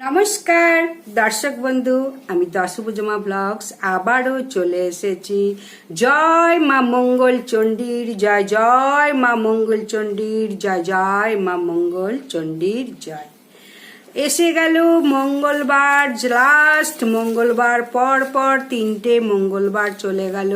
নমস্কার, দর্শক বন্ধু, আমি দশভুজমা ব্লগস আবারও চলে এসেছি। জয় মা মঙ্গল চণ্ডীর, জয় জয় মা মঙ্গল চণ্ডীর, জয় জয় মা মঙ্গল চণ্ডীর, জয়। এসে গেল মঙ্গলবার লাস্ট মঙ্গলবার পর পর তিনটে মঙ্গলবার চলে গেল।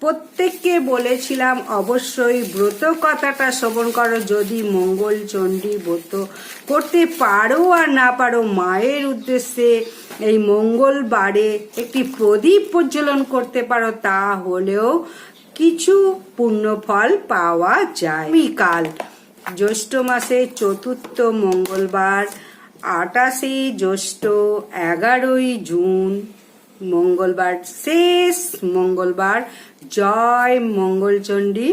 প্রত্যেককে বলেছিলাম, অবশ্যই ব্রত কথাটা শ্রবণ করো। যদি মঙ্গল চণ্ডী ব্রত করতে পারো আর না পারো, মায়ের উদ্দেশ্যে এই মঙ্গলবারে একটি প্রদীপ প্রজ্বলন করতে পারো তা হলেও কিছু পুণ্যফল পাওয়া যায়। কাল জ্যৈষ্ঠ মাসের চতুর্থ মঙ্গলবার, আটাশে জ্যৈষ্ঠ, এগারোই জুন মঙ্গলবার শেষ মঙ্গলবার জয় মঙ্গলচণ্ডী।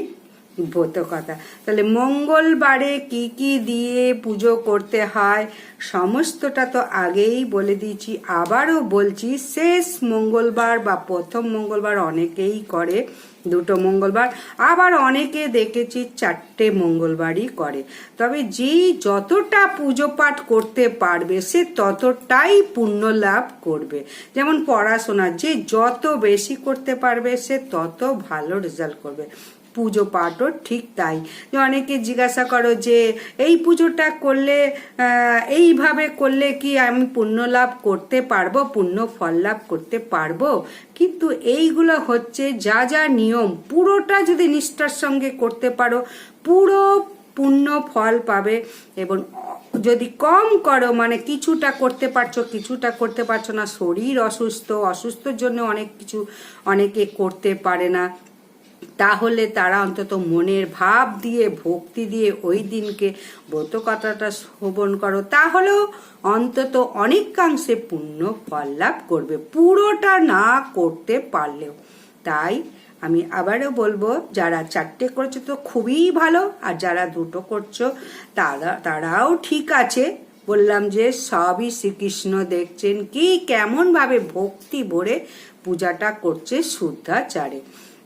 ব্রত কথা। তাহলে মঙ্গলবারে কি কি দিয়ে পুজো করতে হয়, সমস্তটা তো আগেই বলে দিয়েছি। আবারও বলছি, শেষ মঙ্গলবার বা প্রথম মঙ্গলবার অনেকেই করে, দুটো মঙ্গলবার। আবার অনেকে দেখেছি চারটে মঙ্গলবারই করে। তবে যেই যতটা পুজো পাঠ করতে পারবে, সে ততটাই পুণ্য লাভ করবে। যেমন পড়াশোনা, যে যত বেশি করতে পারবে, সে তত ভালো রেজাল্ট করবে। পুজো পাঠও ঠিক তাই। অনেকে জিজ্ঞাসা করো যে, এই পুজোটা করলে এইভাবে করলে কি আমি পুণ্য লাভ করতে পারব, পুণ্য ফল লাভ করতে পারব? কিন্তু এইগুলো হচ্ছে যা যা নিয়ম, পুরোটা যদি নিষ্ঠার সঙ্গে করতে পারো, পুরো পুণ্য ফল পাবে। এবং যদি কম করো মানে কিছুটা করতে পারছ, কিছুটা করতে পারছ না, শরীর অসুস্থ, অসুস্থর জন্য অনেক কিছু অনেকে করতে পারে না। তাহলে তারা অন্তত মনের ভাব দিয়ে, ভক্তি দিয়ে ওই দিনকে ব্রত কথাটা শ্রবণ করো। তাহলেও অন্তত অনেকাংশে পুণ্য ফল লাভ করবে। পুরোটা না করতে পারলেও। তাই আমি আবারও বলব, যারা চারটে করছ তো খুবই ভালো, আর যারা দুটো করছ, তারা, তারাও ঠিক আছে। বললাম যে সবই শ্রীকৃষ্ণ দেখছেন, কি কেমন ভাবে ভক্তি ভরে পূজাটা করছে শুদ্ধাচারে।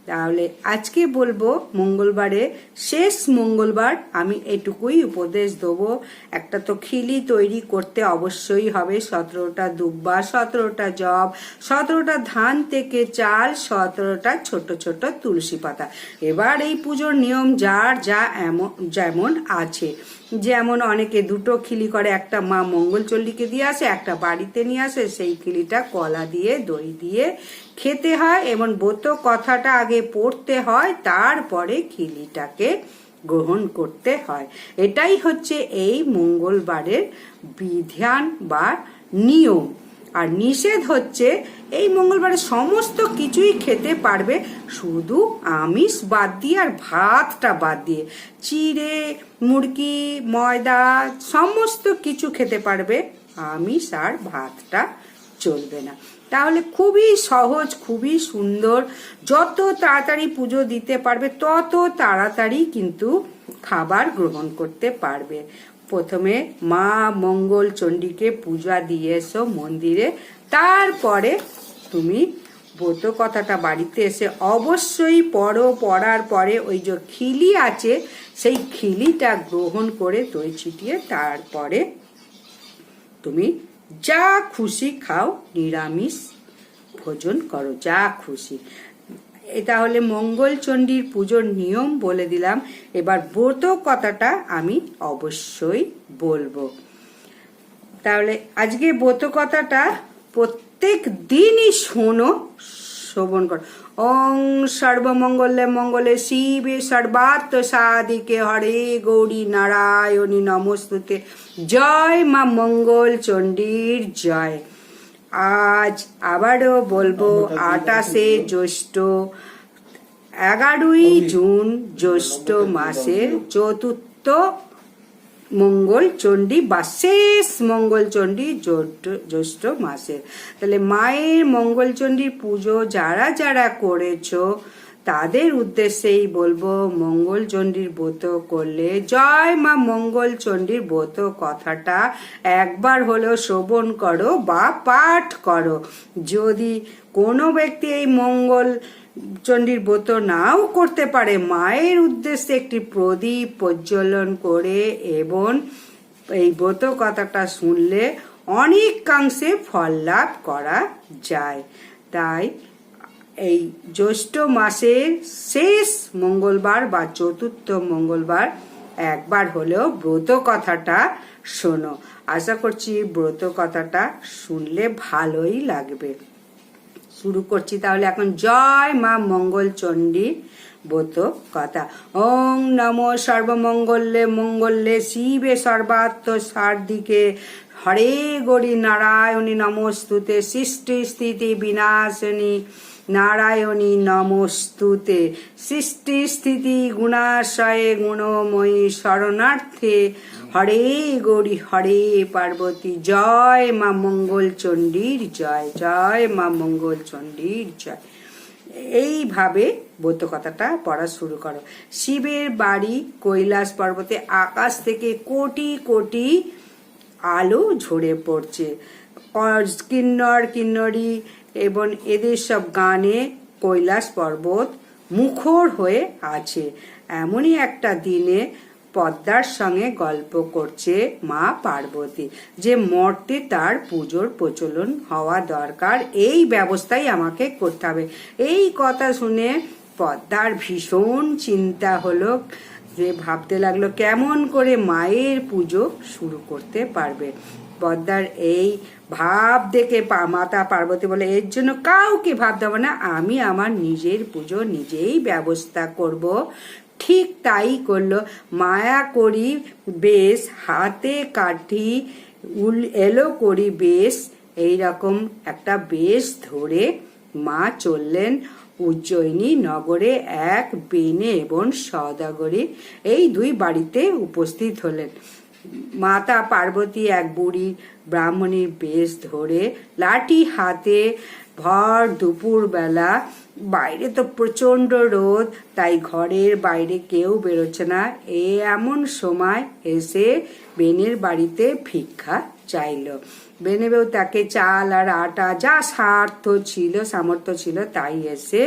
তাহলে আজকে বলব মঙ্গলবারে, শেষ মঙ্গলবার আমি এটুকুই উপদেশ দেবো। একটা তো খিলি তৈরি করতে অবশ্যই হবে, সতেরোটা দুব্বা, সতেরোটা জব সতেরোটা ধান থেকে চাল, সতেরোটা ছোট ছোট তুলসী পাতা। এবার এই পুজোর নিয়ম যার যা এমন, যেমন আছে। যেমন অনেকে দুটো খিলি করে, একটা মা মঙ্গলচল্লিকে দিয়ে আসে, একটা বাড়িতে নিয়ে আসে, সেই খিলিটা কলা দিয়ে, দই দিয়ে খেতে হয়। এবং ব্রত কথাটা আগে পড়তে হয়, তারপরে খিলিটাকে গ্রহণ করতে হয়। এটাই হচ্ছে এই মঙ্গলবারের বিধান বা নিয়ম। আর নিষেধ হচ্ছে এই মঙ্গলবারে সমস্ত কিছুই খেতে পারবে, শুধু আমিষ বাদ দিয়ে আর ভাতটা বাদ দিয়ে। চিড়ে, মুরগি, ময়দা, সমস্ত কিছু খেতে পারবে, আমিষ আর ভাতটা চলবে না। তাহলে খুবই সহজ, খুবই সুন্দর, যত তাড়াতাড়ি পুজো দিতে পারবে, তত তাড়াতাড়ি কিন্তু খাবার গ্রহণ করতে পারবে। প্রথমে মা মঙ্গল চণ্ডীকে পূজা দিয়ে এসো মন্দিরে। তারপরে তুমি ব্রত কথাটা বাড়িতে এসে অবশ্যই পড়ো, পড়ার পরে ওই যে খিলি আছে, সেই খিলিটা গ্রহণ করে দই ছিটিয়ে তারপরে তুমি যা খুশি খাও, নিরামিষ ভোজন করো, যা খুশি। এ তাহলে মঙ্গলচণ্ডীর পুজোর নিয়ম বলে দিলাম। এবার ব্রত কথাটা আমি অবশ্যই বলব। তাহলে আজকে ব্রত কথাটা প্রত্যেক দিনই শোনো, শ্রবণ কর। ওং সর্বমঙ্গলে মঙ্গলে শিবে সর্বাত্ম সাদিকে হরে গৌরী নারায়ণী নমস্তুতে। জয় মা মঙ্গল চণ্ডীর জয়। আজ আবারও বলব আটাশে জ্যৈষ্ঠ, এগারোই জুন জ্যৈষ্ঠ মাসের চতুর্থ মঙ্গল চণ্ডী বা শেষ মঙ্গল চণ্ডী জ্যৈষ্ঠ- মাসের। তাহলে মায়ের মঙ্গল চণ্ডীর পুজো যারা যারা করেছ তাদের উদ্দেশ্যেই বলব, মঙ্গল চণ্ডীর ব্রত করলে, জয় মা মঙ্গল চণ্ডীর ব্রত কথাটা একবার হলেও শ্রবণ করো বা পাঠ করো। যদি কোনো ব্যক্তি এই মঙ্গল চণ্ডীর ব্রত নাও করতে পারে, মায়ের উদ্দেশ্যে একটি প্রদীপ প্রজ্বলন করে এবং এই ব্রত কথাটা শুনলে অনেকাংশে ফল লাভ করা যায়। তাই এই জ্যৈষ্ঠ মাসের শেষ মঙ্গলবার বা চতুর্থ মঙ্গলবার একবার হলেও ব্রত কথাটা শোনো। আশা করছি ব্রত কথাটা শুনলে ভালোই লাগবে। শুরু করছি তাহলে এখন জয় মা মঙ্গল চণ্ডী ব্রত কথা। ওং নমো সর্বমঙ্গলে মঙ্গলে শিবে সর্বাত্ম সার্দিকে হরে গরি নারায়ণী নমস্তুতে সৃষ্টি স্থিতি বিনাশনী। নারায়ণী নমস্তুতে। সৃষ্টি স্থিতি গুণাশয়ে গুণময়ী শরণার্থে। হরে গৌরী, হরে পার্বতী, জয় মা মঙ্গল চণ্ডীর জয় জয় মা মঙ্গল চণ্ডীর জয়। এইভাবে বৌদ্ধ কথাটা পড়া শুরু করো। শিবের বাড়ি কৈলাস পর্বতে আকাশ থেকে কোটি কোটি আলো ঝরে পড়ছে। কিন্নর কিন্নরি এবং এদের সব গানে কৈলাস পর্বত মুখর হয়ে আছে। এমনই একটা দিনে পদ্মার সঙ্গে গল্প করছে মা পার্বতী। যে মর্তে তার পুজোর প্রচলন হওয়া দরকার, এই ব্যবস্থাই আমাকে করতে হবে। এই কথা শুনে পদ্মার ভীষণ চিন্তা হলো। যে ভাবতে লাগল কেমন করে মায়ের পুজো শুরু করতে পারবে। পদ্মার এই ভাব দেখে মাতা পার্বতী বলে, এর জন্য কাউকে ভাবতে হবে না, আমি আমার নিজের পুজো নিজেই ব্যবস্থা করব। ঠিক তাই করল। মায়া করি বেশ, হাতে কাঠি উল, এলো করি বেশ, এইরকম একটা বেশ ধরে মা চললেন উজ্জয়িনী নগরে এক বেনে এবং সদাগরে এই দুই বাড়িতে উপস্থিত হলেন। মাতা পার্বতী এক বুড়ি ব্রাহ্মণীর বেশ ধরে লাঠি হাতে ভর দুপুর বেলা। বাইরে তো প্রচণ্ড রোদ, তাই ঘরের বাইরে কেউ বেরোচ্ছে না। এ এমন সময় এসে বেনের বাড়িতে ভিক্ষা চাইল। বেনেবেও তাকে চাল আর আটা যা স্বার্থ ছিল, সামর্থ্য ছিল, তাই এসে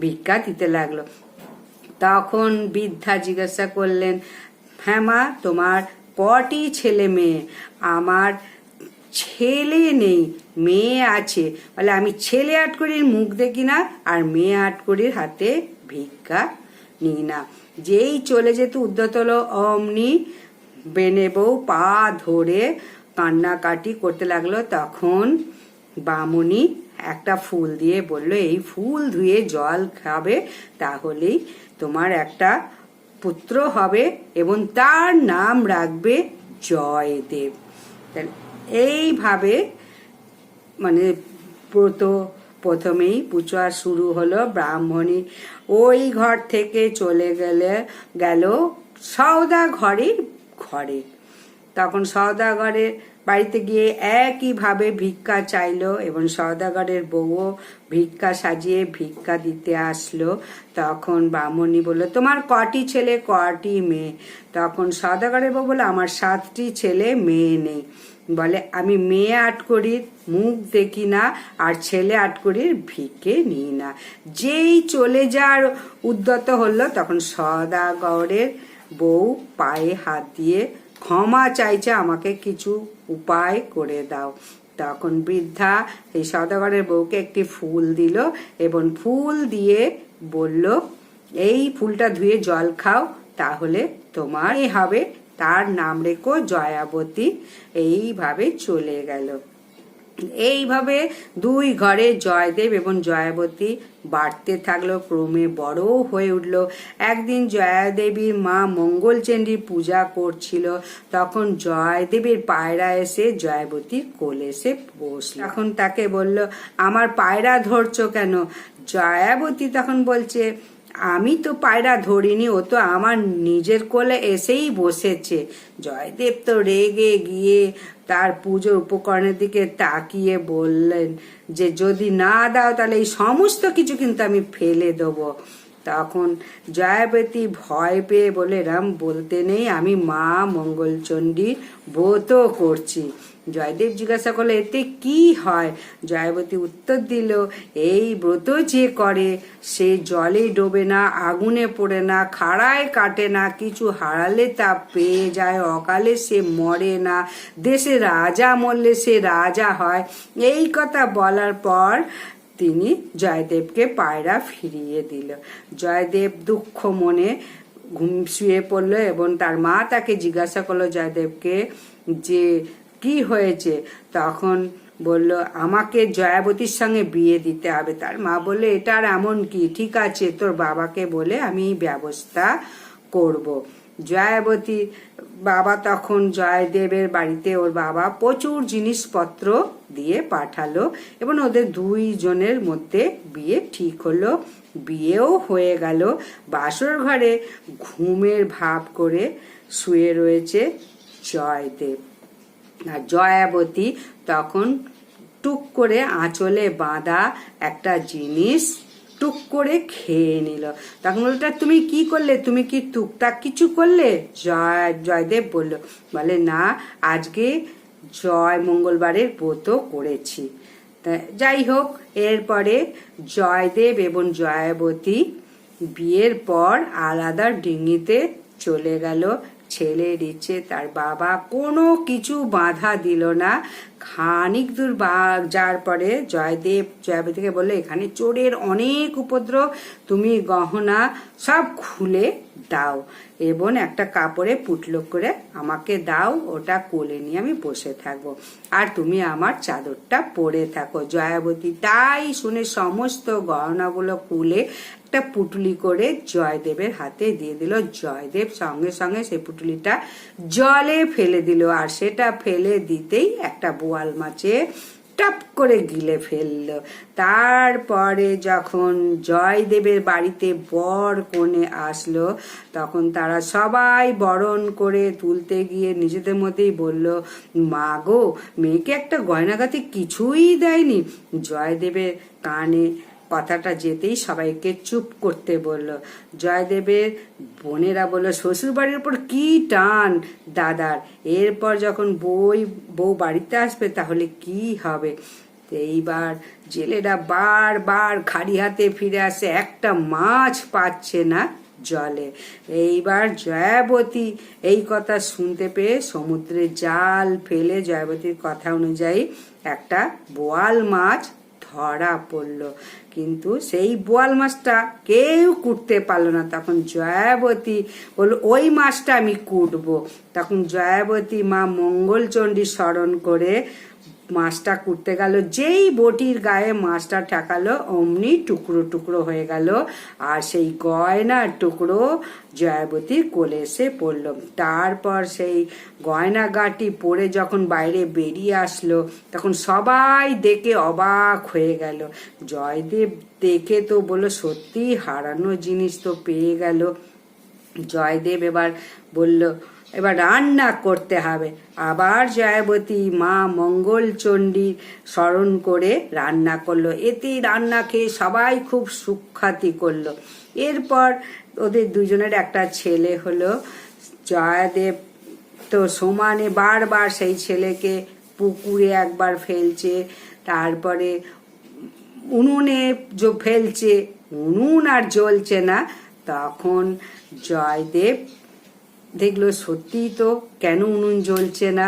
ভিক্ষা দিতে লাগল। তখন বৃদ্ধা জিজ্ঞাসা করলেন হ্যাঁ মা, তোমার কটি ছেলে মেয়ে, আমার ছেলে নেই, মেয়ে আছে। বলে, আমি ছেলে আটকরির মুখ দেখি না আর মেয়ে আটকরির হাতে ভিক্ষা নিই না। যেই চলে যেত উদ্যত হলো অমনি বেনে বউ পা ধরে কান্নাকাটি করতে লাগল। তখন বামুনি একটা ফুল দিয়ে বলল, এই ফুল ধুয়ে জল খাবে, তাহলেই তোমার একটা পুত্র হবে এবং তার নাম রাখবে জয়দেব। এইভাবে মানে ব্রত প্রথমেই পুজো শুরু হলো। ব্রাহ্মণী ওই ঘর থেকে চলে গেলে গেল সওদা ঘরের ঘরে। তখন সওদাগরের বাড়িতে গিয়ে একইভাবে ভিক্ষা চাইলো এবং সওদাগরের বউও ভিক্ষা সাজিয়ে ভিক্ষা দিতে আসলো। তখন ব্রাহ্মণী বলল, তোমার কটি ছেলে, কটি মেয়ে? তখন সওদাগরের বউ বলল, আমার সাতটি ছেলে, মেয়ে নেই। বলে, আমি মেয়ে আট করির মুখ দেখি না, আর ছেলে আট করির ভিকে নিই না। যেই চলে যাওয়ার উদ্যত হলো, তখন সদাগরের বউ পায়ে হাত দিয়ে ক্ষমা চাইছে, আমাকে কিছু উপায় করে দাও। তখন বৃদ্ধা এই সদাগরের বউকে একটি ফুল দিল এবং ফুল দিয়ে বলল, এই ফুলটা ধুয়ে জল খাও, তাহলে তোমার এ হবে। তার নাম রেখো জয়াবতী। এইভাবে চলে গেল। এইভাবে দুই ঘরে জয়দেব এবং জয়াবতী বাড়তে থাকল, ক্রমে বড় হয়ে উঠল। একদিন জয়াদেবীর মা মঙ্গলচণ্ডীর পূজা করছিল, তখন জয়দেবীর পায়রা এসে জয়াবতী কোলে এসে বসল। এখন তাকে বলল, আমার পায়রা ধরছো কেন? জয়াবতী তখন বলছে আমি তো পায়রা ধরিনি, ও তো আমার নিজের কোলে এসেই বসেছে। জয়দেব তো রেগে গিয়ে তার পুজোর উপকরণের দিকে তাকিয়ে বললেন যে, যদি না দাও তাহলে এই সমস্ত কিছু কিন্তু আমি ফেলে দেবো। তখন জয়াবতী ভয় পেয়ে বলে, রাম, বলতে নেই, আমি মা মঙ্গলচণ্ডীর ব্রত করছি। জয়দেব জিজ্ঞাসা করল, এতে কি হয়? জয়াবতী উত্তর দিল, এই ব্রত যে করে, সে জলে ডোবে না, আগুনে পড়ে না, খাড়ায় কাটে না, কিছু হারালে তা পেয়ে যায়, অকালে সে মরে না, দেশে রাজা মরলে সে রাজা হয়। এই কথা বলার পর তিনি জয়দেবকে পায়রা ফিরিয়ে দিল। জয়দেব দুঃখ মনে ঘুম শুয়ে পড়ল এবং তার মা তাকে জিজ্ঞাসা করল, জয়দেবকে যে কি হয়েছে? তখন বলল, আমাকে জয়াবতীর সঙ্গে বিয়ে দিতে হবে। তার মা বললে, এটা আর এমন কি? ঠিক আছে, তোর বাবাকে বলে আমি ব্যবস্থা করব। জয়াবতী বাবা তখন জয়দেবের বাড়িতে ওর বাবা প্রচুর জিনিসপত্র দিয়ে পাঠালো এবং ওদের দুইজনের মধ্যে বিয়ে ঠিক হলো, বিয়েও হয়ে গেল। বাসর ঘরে ঘুমের ভাব করে শুয়ে রয়েছে জয়দেব। আর জয়াবতী তখন টুক করে আঁচলে বাঁধা একটা জিনিস টুক করে খেয়ে নিল। তখন বলটা তুমি কি করলে? তুমি কি টুকটাক কিছু করলে? জয়, জয়দেব বলল, বলে, না, আজকে জয় মঙ্গলবারের ব্রত করেছি। যাই হোক, এরপরে জয়দেব এবং জয়াবতী বিয়ের পর আলাদা ডিঙিতে চলে গেল। ছেলের ইচ্ছে তার বাবা কোনো কিছু বাধা দিল না। খানিক দূর বা যার পরে জয়দেব জয়াবতীকে বলল, এখানে চোরের অনেক উপদ্রব। তুমি গহনা সব খুলে দাও এবং একটা কাপড়ে পুটলো করে আমাকে দাও, ওটা কোলে নিয়ে আমি বসে থাকব। আর তুমি আমার চাদরটা পরে থাকো। জয়াবতী তাই শুনে সমস্ত গহনাগুলো খুলে একটা পুটুলি করে জয়দেবের হাতে দিয়ে দিল। জয়দেব সঙ্গে সঙ্গে সেই পুটুলিটা জলে ফেলে দিল। আর সেটা ফেলে দিতেই একটা বোয়াল মাছে টপ করে গিলে ফেলল। তারপরে যখন জয়দেবের বাড়িতে বর কোণে আসলো, তখন তারা সবাই বরণ করে তুলতে গিয়ে নিজেদের মধ্যেই বলল, মা গো, মেয়েকে একটা গয়নাগাতি কিছুই দেয়নি। জয়দেবের কানে কথাটা যেতেই সবাইকে চুপ করতে বলল। জয়দেবের বোনেরা বলল শ্বশুর বাড়ির উপর কি টান দাদার? এরপর যখন বই, বউ বাড়িতে আসবে তাহলে কি হবে? এইবার জেলেরা বারবার খালি হাতে ফিরে আসে, একটা মাছ পাচ্ছে না জলে। এইবার জয়াবতী এই কথা শুনতে পেয়ে সমুদ্রে জাল ফেলে জয়াবতীর কথা অনুযায়ী একটা বোয়াল মাছ ধরা পড়ল। কিন্তু সেই বোয়াল মাছটা কেউ কুটতে পারল না। তখন জয়াবতী বলল, ওই মাছটা আমি কুটবো। তখন জয়াবতী মা মঙ্গলচণ্ডী স্মরণ করে মাছটা কুটতে গেল। যেই বটির গায়ে মাছটা ঠেকালো, অমনি টুকরো টুকরো হয়ে গেল। আর সেই গয়নার টুকরো জয়াবতীর কোলে এসে পড়ল। তারপর সেই গয়না গাটি পরে যখন বাইরে বেরিয়ে আসলো, তখন সবাই দেখে অবাক হয়ে গেল। জয়দেব দেখে তো বলল সত্যি হারানো জিনিস তো পেয়ে গেল। জয়দেব এবার বলল এবার রান্না করতে হবে। আবার জয়াবতী মা মঙ্গলচণ্ডী স্মরণ করে রান্না করল। এতে রান্না খেয়ে সবাই খুব সুখ্যাতি করল। এরপর ওদের দুজনের একটা ছেলে হলো জয়াদেব। তো সমানে বারবার সেই ছেলেকে পুকুরে একবার ফেলছে, তারপরে উনুনে যে ফেলছে, উনুন আর জ্বলছে না। তখন জয়দেব দেখল সত্যিই তো কেন উনুন জ্বলছে না?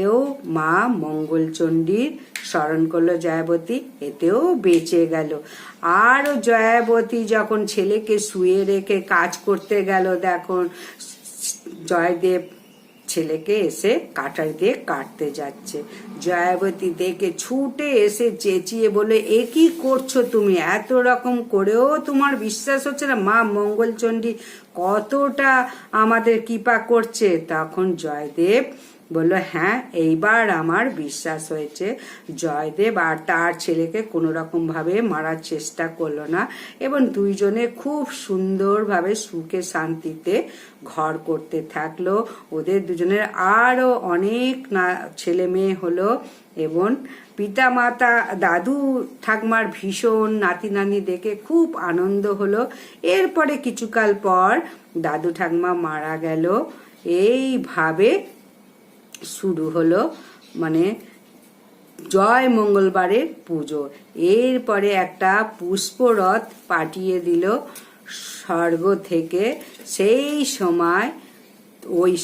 এও মা মঙ্গলচণ্ডীর স্মরণ করল জয়াবতী, এতেও বেঁচে গেল। আরও জয়াবতী যখন ছেলেকে শুয়ে রেখে কাজ করতে গেল, দেখুন, জয়দেব ছেলেকে এসে কাটার দিয়ে কাটতে যাচ্ছে। জয়াবতী দেখে ছুটে এসে চেঁচিয়ে বলে, এ কি করছ তুমি? এত রকম করেও তোমার বিশ্বাস হচ্ছে না? মা মঙ্গলচণ্ডী কতটা আমাদের কৃপা করছে? তখন জয়দেব বলল হ্যাঁ এইবার আমার বিশ্বাস হয়েছে। জয়দেব আর তার ছেলেকে কোনো রকমভাবে মারার চেষ্টা করল না এবং দুইজনে খুব সুন্দরভাবে সুখে শান্তিতে ঘর করতে থাকল। ওদের দুজনের আরও অনেক না, ছেলে মেয়ে হলো এবং পিতা মাতা দাদু, ঠাকমার ভীষণ নাতি নানি দেখে খুব আনন্দ হলো। এরপরে কিছুকাল পর দাদু, ঠাকমা মারা গেল। এইভাবে শুরু হলো মানে জয় মঙ্গলবারের পুজো। এরপরে একটা পুষ্পরথ পাঠিয়ে দিল স্বর্গ থেকে। সেই সময় ওই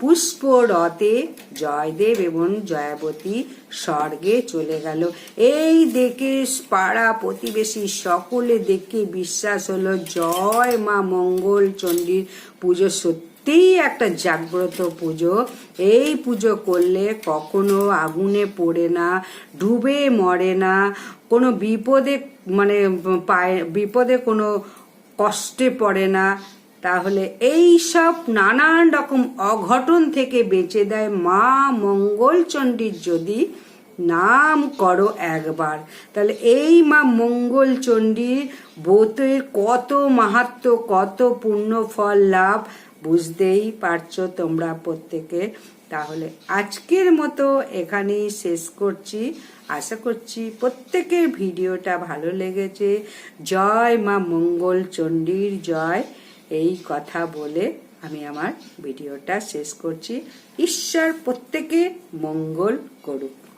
পুষ্পরথে জয়দেব এবং জয়াবতী স্বর্গে চলে গেল। এই দেখে পাড়া প্রতিবেশী সকলে দেখে বিশ্বাস হলো, জয় মা মঙ্গল চণ্ডীর পুজো সত্যিই একটা জাগ্রত পুজো। এই পুজো করলে কখনো আগুনে পড়ে না, ডুবে মরে না। কোনো বিপদে মানে পায়, বিপদে কোনো কষ্টে পড়ে না। তাহলে এই সব নানান রকম অঘটন থেকে বেঁচে দেয় মা মঙ্গলচণ্ডীর যদি নাম করো একবার। তাহলে এই মা মঙ্গলচণ্ডীর ব্রতের কত মাহাত্ম কত পুণ্য ফল লাভ বুঝতেই পারছ তোমরা প্রত্যেকে। তাহলে আজকের মতো এখানেই শেষ করছি। আশা করছি প্রত্যেকের ভিডিওটা ভালো লেগেছে। জয় মা মঙ্গল চণ্ডীর জয়। এই কথা বলে আমি আমার ভিডিওটা শেষ করছি। ঈশ্বর প্রত্যেকে মঙ্গল করুক।